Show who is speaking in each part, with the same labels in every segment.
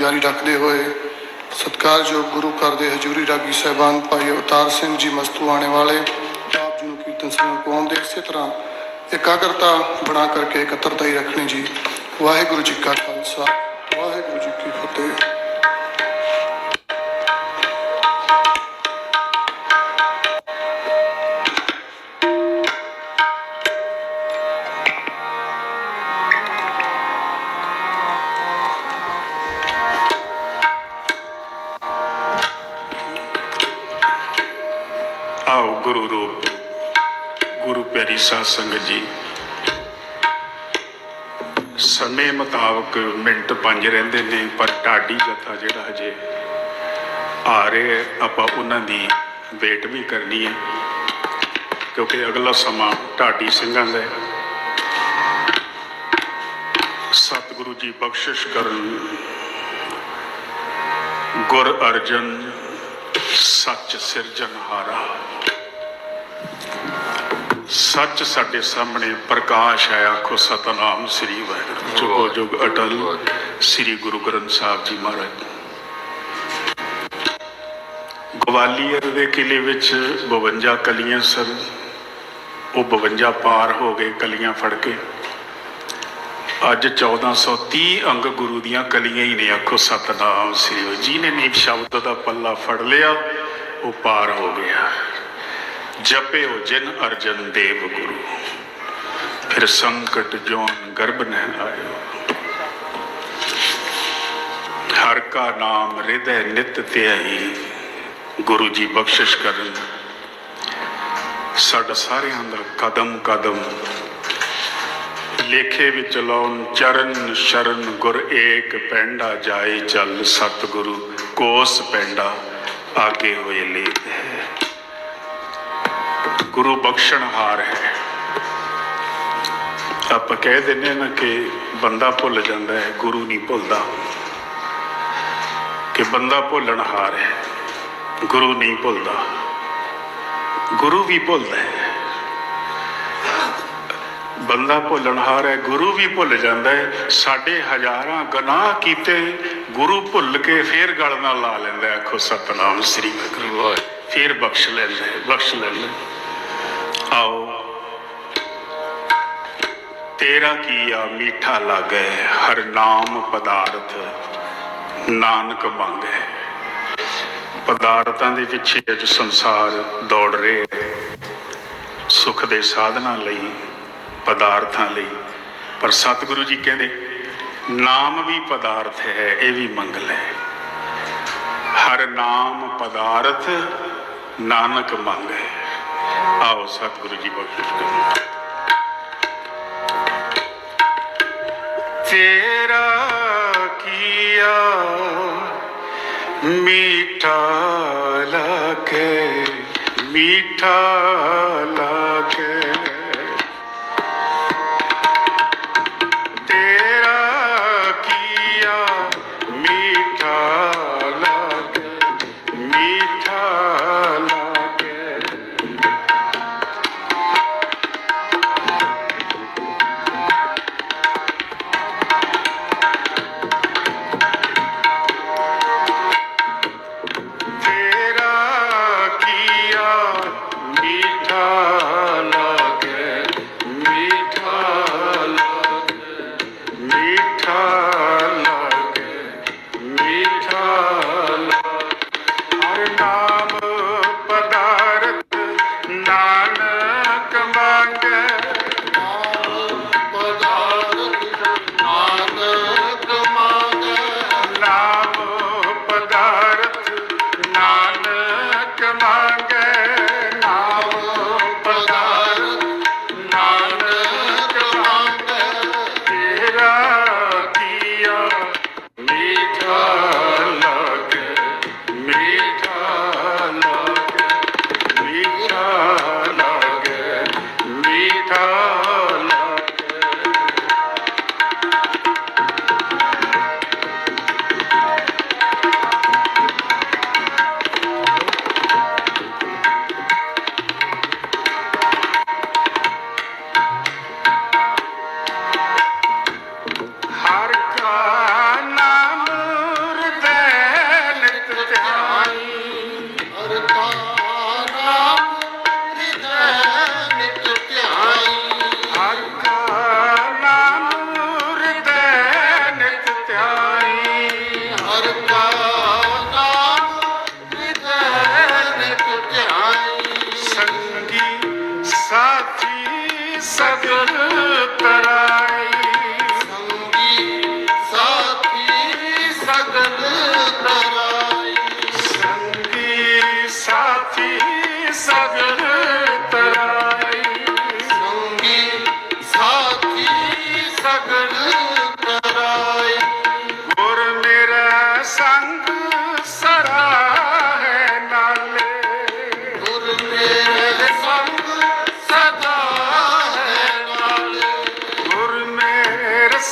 Speaker 1: ਜਾਰੀ ਰੱਖਦੇ ਹੋਏ ਸਤਿਕਾਰਯੋਗ ਗੁਰੂ ਘਰ ਦੇ ਹਜ਼ੂਰੀ ਰਾਗੀ ਸਾਹਿਬਾਨ ਭਾਈ ਅਵਤਾਰ ਸਿੰਘ ਜੀ ਮਸਤੂ ਆਣੇ ਵਾਲੇ ਆਪ ਜੀ ਨੂੰ ਕੀਰਤਨ ਸਿੰਘ ਪਾਉਣ ਦੇ ਇਸੇ ਤਰ੍ਹਾਂ ਇਕਾਗਰਤਾ ਬਣਾ ਕਰਕੇ ਇਕੱਤਰਤਾ ਹੀ ਰੱਖਣੀ ਜੀ। ਵਾਹਿਗੁਰੂ ਜੀ ਕਾ ਖਾਲਸਾ, ਵਾਹਿਗੁਰੂ ਜੀ ਕੀ ਫਤਿਹ।
Speaker 2: ਗੁਰੂ ਰੂਪ, ਗੁਰੂ ਪਿਆਰੀ ਸਾਧ ਸੰਗਤ ਜੀ। ਸਮੇਂ ਮੁਤਾਬਕ ਮਿੰਟ ਪੰਜ ਰਹਿੰਦੇ ਨੇ, ਪਰ ਢਾਡੀ ਜਥਾ ਜਿਹੜਾ ਹਜੇ ਆ ਰਿਹਾ ਆਪਾਂ ਉਹਨਾਂ ਦੀ ਵੇਟ ਵੀ ਕਰਨੀ ਹੈ। ਕਿਉਂਕਿ ਅਗਲਾ ਸਮਾਂ ਢਾਡੀ ਸਿੰਘਾਂ ਦਾ ਹੈ। ਸਤਿਗੁਰੂ ਜੀ ਬਖਸ਼ਿਸ਼ ਕਰਨ। ਗੁਰ ਅਰਜਨ, ਸੱਚ ਸਿਰਜਣਹਾਰਾ। ਸੱਚ ਸਾਡੇ ਸਾਹਮਣੇ ਪ੍ਰਕਾਸ਼ ਆਇਆ ਆਖੋ ਸਤਨਾਮ ਸ੍ਰੀ ਵਾਹਿਗੁਰੂ। ਜੁਗੋ ਜੁਗ ਅਟਲ ਸ੍ਰੀ ਗੁਰੂ ਗ੍ਰੰਥ ਸਾਹਿਬ ਜੀ ਮਹਾਰਾਜ। ਗਵਾਲੀਅਰ ਦੇ ਕਿਲੇ ਵਿੱਚ 52 ਕਲੀਆਂ ਸਨ। ਉਹ 52 ਪਾਰ ਹੋ ਗਏ ਕਲੀਆਂ ਫੜ ਕੇ। ਅੱਜ 1430 ਅੰਗ ਗੁਰੂ ਦੀਆਂ ਕਲੀਆਂ ਹੀ ਨੇ, ਆਖੋ ਸਤਨਾਮ ਸ੍ਰੀ ਵਾਹਿਗੁਰੂ। ਜਿਹਨੇ ਨੀਪ ਸ਼ਬਦ ਦਾ ਪੱਲਾ ਫੜ ਲਿਆ, ਉਹ ਪਾਰ ਹੋ ਗਿਆ। ਜਪਿਓ ਜਿਨ ਅਰਜਨ ਦੇਵ ਗੁਰੂ। ਫਿਰ ਸੰਕਟ ਜੋਨ ਗਰਭ ਨ ਆਇਓ। ਹਰ ਕਾ ਨਾਮ ਹਿਰਦੈ ਨਿਤ ਧਿਆਈ, ਗੁਰੂ ਜੀ ਬਖਸ਼ਿਸ਼ ਕਰਨ। ਸਾਡਾ ਸਾਰਿਆਂ ਦਾ ਕਦਮ ਕਦਮ। ਲੇਖੇ ਵਿੱਚ ਲਾਉਣ ਚਰਨ ਸ਼ਰਨ ਗੁਰ ਏਕ ਪੈਂਡਾ ਜਾਏ ਚੱਲ ਸਤਿਗੁਰੂ, ਕੋਸ ਪੈਂਡਾ ਆਗੇ ਹੋਏ ਲੇਖ ਹੈ। ਗੁਰੂ ਬਖਸ਼ਣਹਾਰ ਹੈ। ਆਪਾਂ ਕਹਿ ਦਿੰਦੇ ਨਾ ਕਿ ਬੰਦਾ ਭੁੱਲ ਜਾਂਦਾ ਹੈ ਗੁਰੂ ਨਹੀਂ ਭੁੱਲਦਾ। ਕਿ ਬੰਦਾ ਭੁੱਲਣਹਾਰ ਹੈ ਗੁਰੂ ਨਹੀਂ ਭੁੱਲਦਾ। ਗੁਰੂ ਵੀ ਭੁੱਲਦਾ ਹੈ। ਬੰਦਾ ਭੁੱਲਣਹਾਰ ਹੈ ਗੁਰੂ ਵੀ ਭੁੱਲ ਜਾਂਦਾ ਹੈ। ਸਾਡੇ ਹਜ਼ਾਰਾਂ ਗੁਨਾਹ ਕੀਤੇ ਗੁਰੂ ਭੁੱਲ ਕੇ ਫੇਰ ਗਲ ਨਾਲ ਲਾ ਲੈਂਦਾ। ਆਖੋ ਸਤਨਾਮ ਸ੍ਰੀ ਵਾਹਿਗੁਰੂ। ਫੇਰ ਬਖਸ਼ ਲੈਂਦਾ ਹੈ, ਬਖਸ਼ ਲੈਂਦਾ। ਆਓ ਤੇਰਾ ਕੀਆ ਮੀਠਾ ਲਾਗੈ, ਹਰ ਨਾਮ ਪਦਾਰਥ ਨਾਨਕ ਮੰਗੈ। ਪਦਾਰਥਾਂ ਦੇ ਪਿੱਛੇ ਅੱਜ ਸੰਸਾਰ ਦੌੜ ਰਿਹਾ ਹੈ। ਸੁਖ ਦੇ ਸਾਧਨਾਂ ਲਈ, ਪਦਾਰਥਾਂ ਲਈ। ਪਰ ਸਤਿਗੁਰੂ ਜੀ ਕਹਿੰਦੇ, ਨਾਮ ਵੀ ਪਦਾਰਥ ਹੈ, ਇਹ ਵੀ ਮੰਗਲ ਹੈ। ਹਰ ਨਾਮ ਪਦਾਰਥ ਨਾਨਕ ਮੰਗੈ ਆਓ ਸਤਿਗੁਰੂ ਜੀ ਬਖਸ਼ਿਸ਼ ਕਰੋ। ਤੇਰਾ ਕੀਆ ਮੀਠਾ ਲਾਗੇ ਮੀਠਾ ਲਾਗੇ।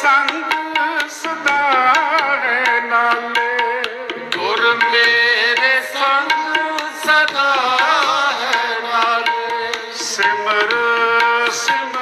Speaker 2: ਸੰਗ ਸਦਾ ਹੈ ਨਾਲੇ।
Speaker 3: ਗੁਰ ਮੇਰੇ ਸੰਗ ਸਦਾ ਹੈ ਨਾਲੇ। ਸਿਮਰ
Speaker 2: ਸਿਮਰ